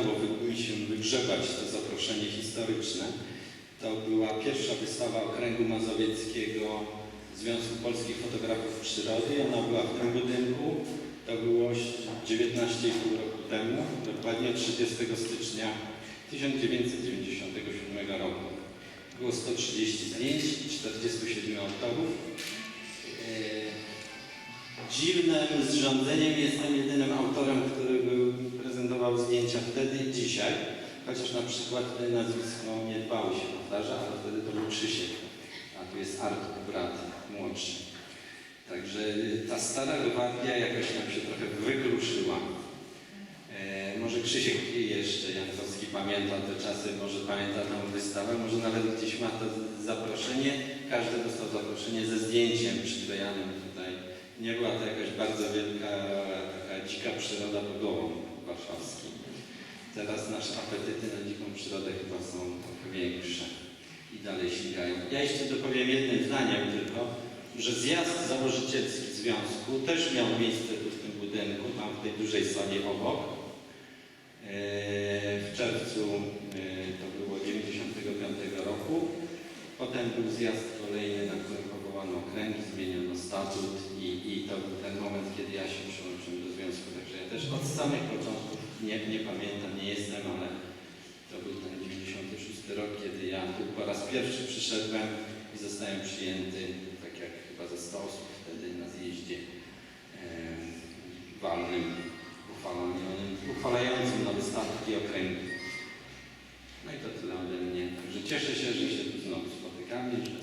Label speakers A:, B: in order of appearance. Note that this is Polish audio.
A: udało mi się wygrzebać to zaproszenie historyczne. To była pierwsza wystawa Okręgu Mazowieckiego Związku Polskich Fotografów Przyrody. Ona była w tym budynku. To było 19,5 roku temu, dokładnie 30 stycznia 1997 roku. Było 130 zdjęć, 47 autorów. E, Dziwnym zrządzeniem jestem jedynym autorem, wtedy i dzisiaj. Chociaż na przykład nazwisko nie dbało się powtarza, ale wtedy to był Krzysiek. A tu jest Artur, brat młodszy. Także ta stara gwardia jakoś nam się trochę wykruszyła. E, może Krzysiek jeszcze Jankowski pamięta te czasy, może pamięta tą wystawę, może nawet gdzieś ma to zaproszenie. Każdy dostał zaproszenie ze zdjęciem przyklejanym tutaj. Nie była to jakaś bardzo wielka, taka dzika przyroda pogołą warszawskim. Teraz nasze apetyty na dziką przyrodę chyba są większe i dalej sięgają. Ja jeszcze dopowiem jednym zdaniem tylko, że zjazd założycielski związku też miał miejsce tu w tym budynku, tam w tej dużej sali obok. Eee, W czerwcu eee, to było 95 roku. Potem był zjazd kolejny, na którym powołano okręgi, zmieniono statut i, i to był ten moment, kiedy ja się przyłączyłem do związku. Także ja też od samych początków nie, nie pamiętam, nie jestem, ale to był ten 96 rok, kiedy ja tu po raz pierwszy przyszedłem i zostałem przyjęty, tak jak chyba ze 100 osób wtedy na zjeździe walnym, uchwalonym, uchwalającym nowe statki i okręgi. No i to tyle ode mnie. Także cieszę się, że się tu znowu spotykamy.